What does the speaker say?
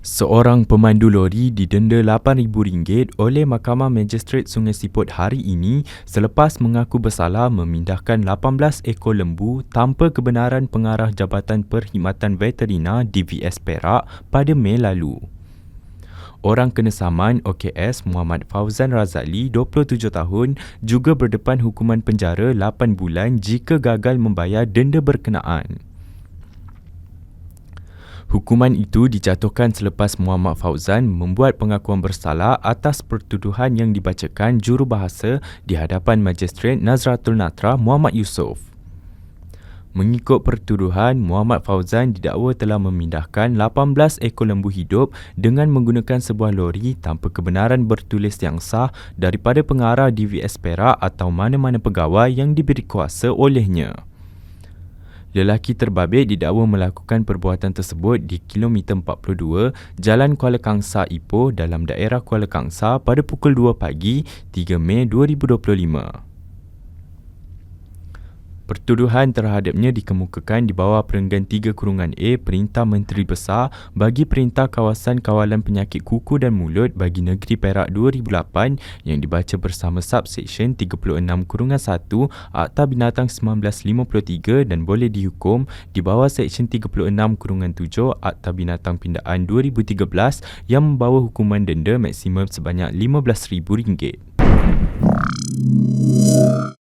Seorang pemandu lori didenda RM8,000 oleh Mahkamah Magistrate Sungai Siput hari ini selepas mengaku bersalah memindahkan 18 ekor lembu tanpa kebenaran pengarah Jabatan Perkhidmatan Veterina DVS Perak pada Mei lalu. Orang kena saman OKS Muhammad Fauzan Razali, 27 tahun, juga berdepan hukuman penjara 8 bulan jika gagal membayar denda berkenaan. Hukuman itu dijatuhkan selepas Muhammad Fauzan membuat pengakuan bersalah atas pertuduhan yang dibacakan jurubahasa di hadapan Magistrate Nazratul Natra Muhammad Yusof. Mengikut pertuduhan, Muhammad Fauzan didakwa telah memindahkan 18 ekor lembu hidup dengan menggunakan sebuah lori tanpa kebenaran bertulis yang sah daripada pengarah DVS Perak atau mana-mana pegawai yang diberi kuasa olehnya. Lelaki terbabit didakwa melakukan perbuatan tersebut di kilometer 42 Jalan Kuala Kangsa Ipoh dalam daerah Kuala Kangsa pada pukul 2 pagi 3 Mei 2025. Pertuduhan terhadapnya dikemukakan di bawah perenggan 3 kurungan A Perintah Menteri Besar bagi Perintah Kawasan Kawalan Penyakit Kuku dan Mulut bagi Negeri Perak 2008 yang dibaca bersama Subsection 36 kurungan 1 Akta Binatang 1953 dan boleh dihukum di bawah Seksyen 36 kurungan 7 Akta Binatang Pindaan 2013 yang membawa hukuman denda maksimum sebanyak RM15,000.